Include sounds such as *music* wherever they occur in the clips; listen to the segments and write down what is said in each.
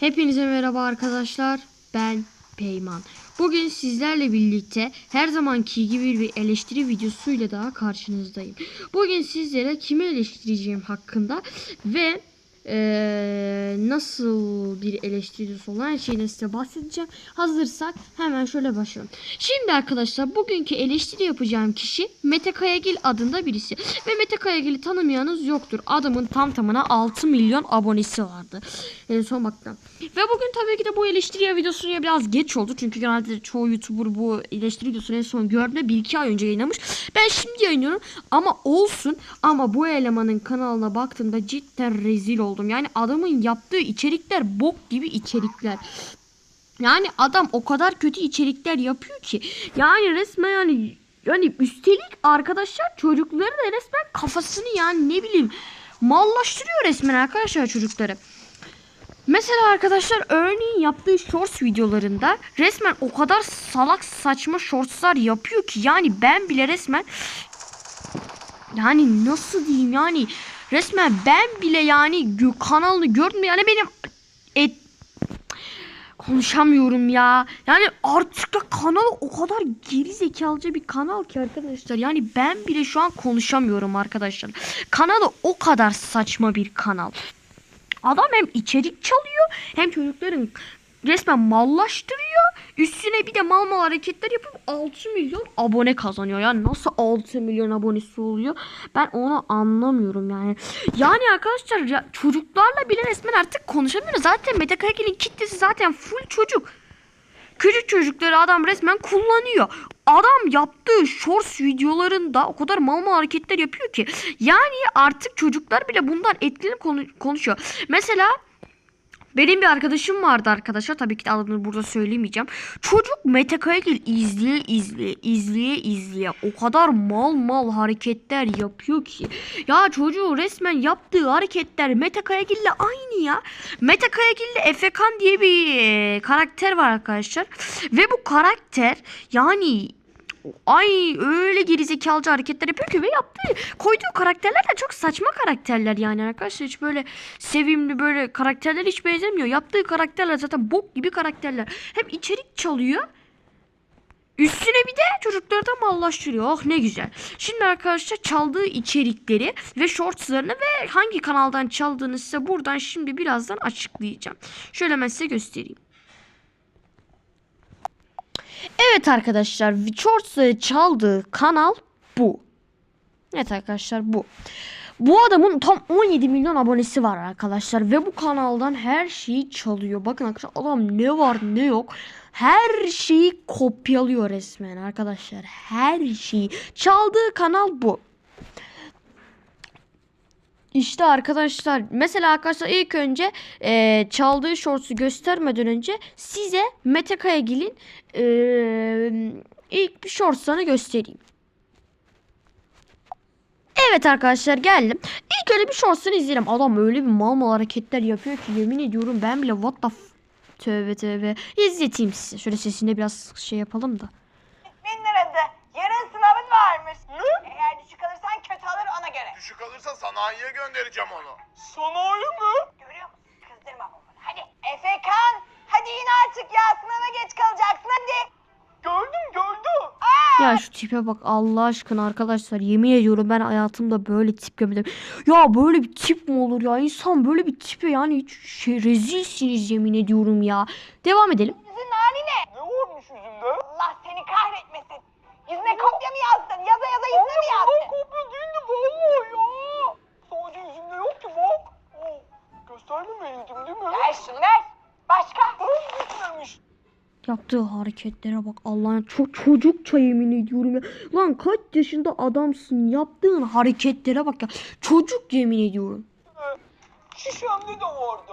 Hepinize merhaba arkadaşlar. Ben Peyman. Bugün sizlerle birlikte her zamanki gibi bir eleştiri videosuyla daha karşınızdayım. Bugün sizlere kimi eleştireceğim hakkında ve eee, nasıl bir eleştiri videosu olan her şeyden size bahsedeceğim. Hazırsak hemen şöyle başlayalım. Şimdi arkadaşlar bugünkü eleştiri yapacağım kişi Mete Kayagil adında birisi. Ve Mete Kayagil'i tanımayanız yoktur. Adamın tam tamına 6 milyon abonesi vardı. En son baktım. Ve bugün tabii ki de bu eleştiri videosu ya biraz geç oldu. Çünkü genelde çoğu YouTuber bu eleştiri videosunu en son gördüğümde 1-2 ay önce yayınlamış. Ben şimdi yayınlıyorum ama olsun. Ama bu elemanın kanalına baktığımda cidden rezil oldum. Yani adamın yaptığı içerikler bok gibi içerikler. Yani adam o kadar kötü içerikler yapıyor ki. Yani resmen yani yani üstelik arkadaşlar çocukları da resmen kafasını yani ne bileyim mallaştırıyor resmen arkadaşlar çocukları. Mesela arkadaşlar örneğin yaptığı shorts videolarında resmen o kadar salak saçma shortslar yapıyor ki yani ben bile resmen yani nasıl diyeyim yani resmen ben bile yani kanalını gördüm yani benim et konuşamıyorum ya. Yani artık da kanal o kadar geri zekalıca bir kanal ki arkadaşlar. Yani ben bile şu an konuşamıyorum arkadaşlar. Kanalı o kadar saçma bir kanal. Adam hem içerik çalıyor hem çocukların resmen mallaştırıyor. Üstüne bir de mal mal hareketler yapıp 6 milyon abone kazanıyor. Yani nasıl 6 milyon abonesi oluyor? Ben onu anlamıyorum yani. Yani arkadaşlar ya çocuklarla bile resmen artık konuşamıyoruz. Zaten Mete kitlesi zaten full çocuk. Küçük çocukları adam resmen kullanıyor. Adam yaptığı shorts videolarında o kadar mal mal hareketler yapıyor ki. Yani artık çocuklar bile bundan etkilenip konu- konuşuyor. Mesela benim bir arkadaşım vardı arkadaşlar. Tabii ki de adını burada söylemeyeceğim. Çocuk Mete Kayagil izleye izleye izleye izleye o kadar mal mal hareketler yapıyor ki. Ya çocuğu resmen yaptığı hareketler Mete Kayagil'le aynı ya. Mete Kayagil'le Efekan diye bir karakter var arkadaşlar. Ve bu karakter yani Ay öyle gerizekalıca hareketler yapıyor ki ve yaptığı koyduğu karakterler de çok saçma karakterler yani arkadaşlar hiç böyle sevimli böyle karakterler hiç benzemiyor. Yaptığı karakterler zaten bok gibi karakterler. Hem içerik çalıyor Üstüne bir de çocukları da mallaştırıyor. Oh ne güzel. Şimdi arkadaşlar çaldığı içerikleri ve shortslarını ve hangi kanaldan çaldığını size buradan şimdi birazdan açıklayacağım. Şöyle ben size göstereyim. Evet arkadaşlar shortsları çaldığı kanal bu. Evet arkadaşlar bu. Bu adamın tam 17 milyon abonesi var arkadaşlar ve bu kanaldan her şeyi çalıyor. Bakın arkadaşlar adam ne var ne yok her şeyi kopyalıyor resmen arkadaşlar. Her şeyi. Çaldığı kanal bu. İşte arkadaşlar mesela arkadaşlar ilk önce e, çaldığı shorts'u göstermeden önce size Mete Kayagil'in e, ilk bir shorts'larını göstereyim. Evet arkadaşlar geldim. İlk öyle bir shorts'ını izleyelim. Adam öyle bir mal mal hareketler yapıyor ki yemin ediyorum ben bile what the f- Tövbe tövbe. İzleteyim size. Şöyle sesini biraz şey yapalım da. Göre. Düşük alırsa sanayiye göndereceğim onu. Sanayi mi? Görüyor musun? Kızdırma babanı. Hadi. Efekan. Hadi in artık ya. Sınava geç kalacaksın hadi. Gördüm gördüm. Aa! Ya şu tipe bak Allah aşkına arkadaşlar yemin ediyorum ben hayatımda böyle tip görmedim. Ya böyle bir tip mi olur ya insan böyle bir tipe yani hiç şey rezilsiniz yemin ediyorum ya. Devam edelim. Yüzün hali ne? Ne varmış yüzümde? Allah seni kahretmesin. Yüzüne kopya mı yazdın? Yaza yaza yüzüne mi Ben yazdın? kopya değildi vallahi ya. Ki bak. Oo, göstermemeliydim değil mi? Ver şunu ver. Başka? Ben gitmemiş. Yaptığı hareketlere bak Allah'ın çok çocukça yemin ediyorum ya. Lan kaç yaşında adamsın yaptığın hareketlere bak ya. Çocuk yemin ediyorum. Şişemde de vardı.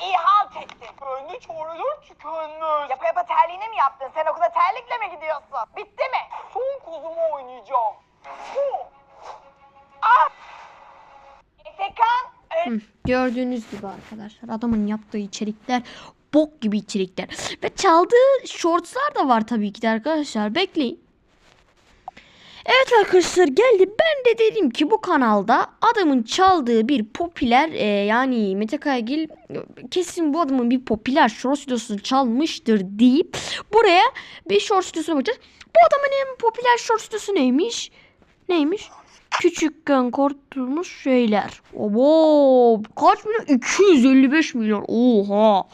İyi halt ettin. Ben de çareler tükenmez. Yapa yapa terliğine mi yaptın? Sen okula terlikle mi gidiyorsun? Bitti mi? Son kozumu oynayacağım. Son. Gördüğünüz gibi arkadaşlar adamın yaptığı içerikler bok gibi içerikler. Ve çaldığı shortslar da var tabii ki de arkadaşlar. Bekleyin. Evet arkadaşlar geldi. Ben de dedim ki bu kanalda adamın çaldığı bir popüler e, yani Mete Kaygil kesin bu adamın bir popüler short videosunu çalmıştır deyip buraya bir short videosuna bakacağız. Bu adamın en popüler short videosu neymiş? Neymiş? Küçükken korktuğumuz şeyler. Obo kaç milyon? 255 milyon. Oha.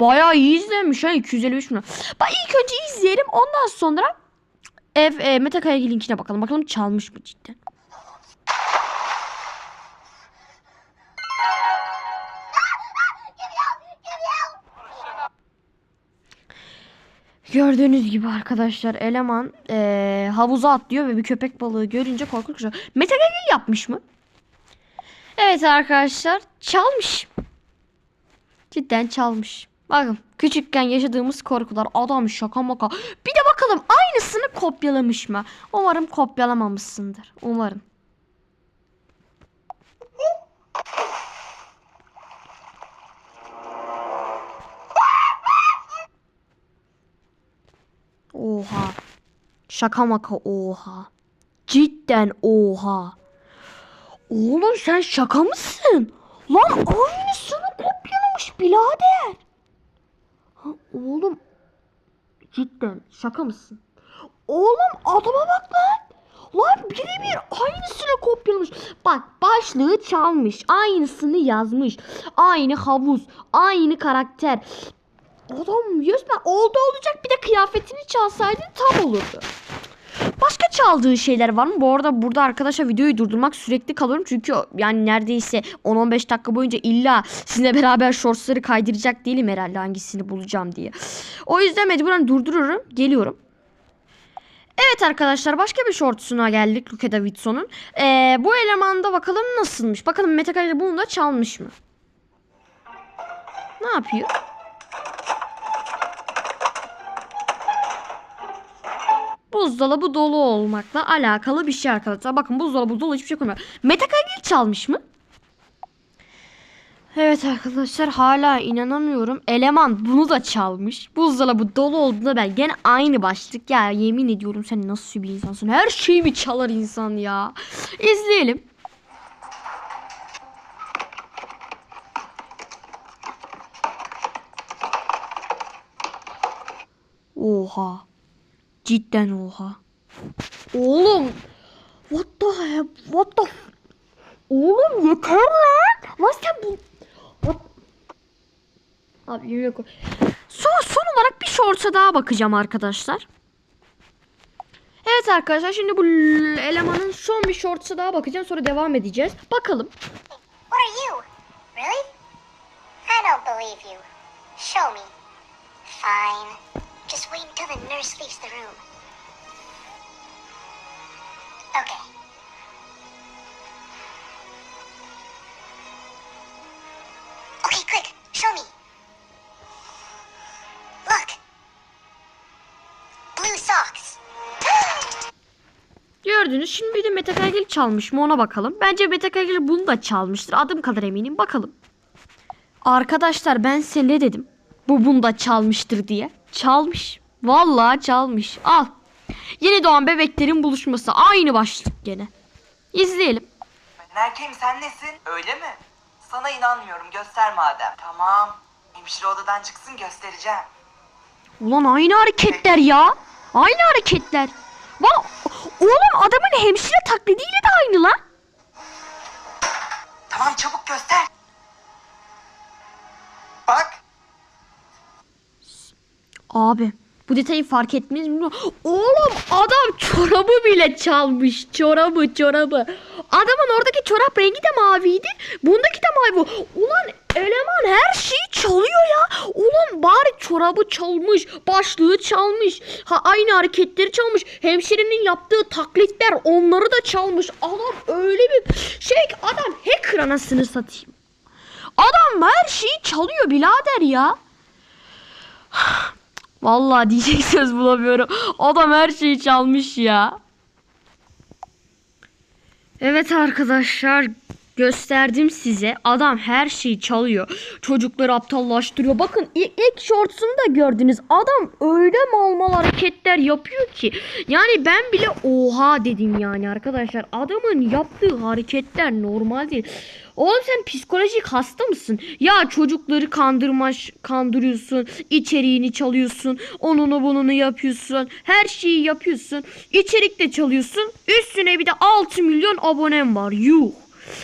Bayağı iyi izlenmiş ha 255 milyon. Bak ilk önce izleyelim ondan sonra Ev e, Mete Kayagil linkine bakalım. Bakalım çalmış mı cidden. Gördüğünüz gibi arkadaşlar eleman e, havuza atlıyor ve bir köpek balığı görünce korkunç. Mete Kayagil yapmış mı? Evet arkadaşlar çalmış. Cidden çalmış. Bakın küçükken yaşadığımız korkular adam şaka maka. Bir de bakalım aynısını kopyalamış mı? Umarım kopyalamamışsındır. Umarım. Oha. Şaka maka oha. Cidden oha. Oğlum sen şaka mısın? Lan aynısını kopyalamış birader. Ha, oğlum cidden şaka mısın? Oğlum adama bak lan. Lan birebir aynısını kopyalamış. Bak başlığı çalmış. Aynısını yazmış. Aynı havuz. Aynı karakter. Adam resmen oldu olacak bir de kıyafetini çalsaydı tam olurdu. Başka çaldığı şeyler var mı? Bu arada burada arkadaşlar videoyu durdurmak sürekli kalıyorum. Çünkü yani neredeyse 10-15 dakika boyunca illa sizinle beraber shortsları kaydıracak değilim herhalde hangisini bulacağım diye. O yüzden mecburen durdururum. Geliyorum. Evet arkadaşlar başka bir shortsuna geldik Luke Davidson'un. Ee, bu elemanda bakalım nasılmış. Bakalım Mete Kayra bunu da çalmış mı? Ne yapıyor? Buzdolabı dolu olmakla alakalı bir şey arkadaşlar. Bakın buzdolabı dolu hiçbir şey koymuyor. Mete Kagil çalmış mı? Evet arkadaşlar hala inanamıyorum. Eleman bunu da çalmış. Buzdolabı dolu olduğunda ben gene aynı başlık. Ya yemin ediyorum sen nasıl bir insansın. Her şeyi mi çalar insan ya. İzleyelim. Oha. Cidden oha. Oğlum. What the heck? What the Oğlum yeter lan. Lan sen bu... What? Abi yemin. Son, son olarak bir shorts'a daha bakacağım arkadaşlar. Evet arkadaşlar şimdi bu elemanın son bir shorts'a daha bakacağım. Sonra devam edeceğiz. Bakalım. Really? Just wait until the nurse leaves the room. Okay. Okay, quick. Show me. Look. Blue socks. *gasps* Gördünüz. Şimdi bir de Mete Kaygil çalmış mı ona bakalım. Bence Mete Kaygil bunu da çalmıştır. Adım kadar eminim. Bakalım. Arkadaşlar ben size ne dedim? Bu bunu da çalmıştır diye. Çalmış. Vallahi çalmış. Al. Yeni doğan bebeklerin buluşması. Aynı başlık gene. İzleyelim. Ben erkeğim sen nesin? Öyle mi? Sana inanmıyorum göster madem. Tamam. Hemşire odadan çıksın göstereceğim. Ulan aynı hareketler ya. Aynı hareketler. Bak oğlum adamın hemşire taklidiyle de aynı lan. Tamam çabuk göster. Bak. Abi bu detayı fark ettiniz mi? Oğlum adam çorabı bile çalmış. Çorabı çorabı. Adamın oradaki çorap rengi de maviydi. Bundaki de mavi. Ulan eleman her şeyi çalıyor ya. Ulan bari çorabı çalmış. Başlığı çalmış. Ha, aynı hareketleri çalmış. Hemşirenin yaptığı taklitler onları da çalmış. Adam öyle bir şey adam hacker anasını satayım. Adam her şeyi çalıyor birader ya. Vallahi diyecek *laughs* söz bulamıyorum. Adam her şeyi çalmış ya. Evet arkadaşlar Gösterdim size. Adam her şeyi çalıyor. Çocukları aptallaştırıyor. Bakın ilk, ilk shortsunu da gördünüz. Adam öyle mal mal hareketler yapıyor ki. Yani ben bile oha dedim yani arkadaşlar. Adamın yaptığı hareketler normal değil. Oğlum sen psikolojik hasta mısın? Ya çocukları kandırmaş, kandırıyorsun, içeriğini çalıyorsun, onunu bununu yapıyorsun, her şeyi yapıyorsun, içerik de çalıyorsun, üstüne bir de 6 milyon abonem var. Yuh.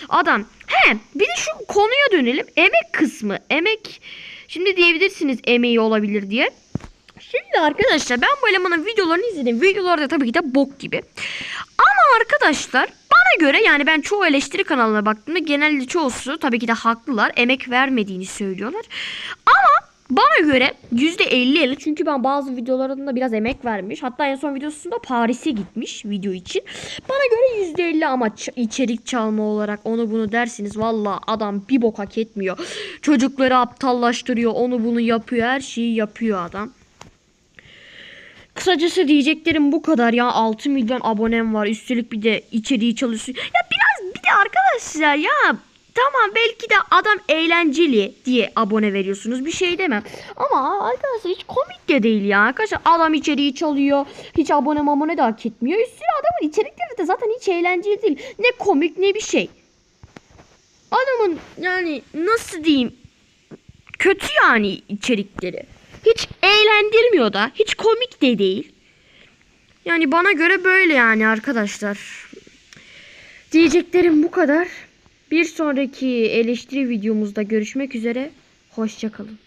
Adam. He, bir de şu konuya dönelim. Emek kısmı. Emek şimdi diyebilirsiniz emeği olabilir diye. Şimdi arkadaşlar ben bu elemanın videolarını izledim. Videoları da tabii ki de bok gibi. Ama arkadaşlar bana göre yani ben çoğu eleştiri kanalına baktığımda genelde çoğusu tabii ki de haklılar. Emek vermediğini söylüyorlar. Ama bana göre %50-50 çünkü ben bazı videolarında biraz emek vermiş. Hatta en son videosunda Paris'e gitmiş video için. Bana göre %50 ama içerik çalma olarak onu bunu dersiniz. Valla adam bir bok hak etmiyor. Çocukları aptallaştırıyor. Onu bunu yapıyor. Her şeyi yapıyor adam. Kısacası diyeceklerim bu kadar ya 6 milyon abonem var üstelik bir de içeriği çalışıyor. Ya biraz bir de arkadaşlar ya tamam belki de adam eğlenceli diye abone veriyorsunuz bir şey demem. Ama arkadaşlar hiç komik de değil ya arkadaşlar adam içeriği çalıyor hiç abone abone de hak etmiyor. Üstüne adamın içerikleri de zaten hiç eğlenceli değil. Ne komik ne bir şey. Adamın yani nasıl diyeyim kötü yani içerikleri. Hiç eğlendirmiyor da. Hiç komik de değil. Yani bana göre böyle yani arkadaşlar. Diyeceklerim bu kadar. Bir sonraki eleştiri videomuzda görüşmek üzere. Hoşçakalın.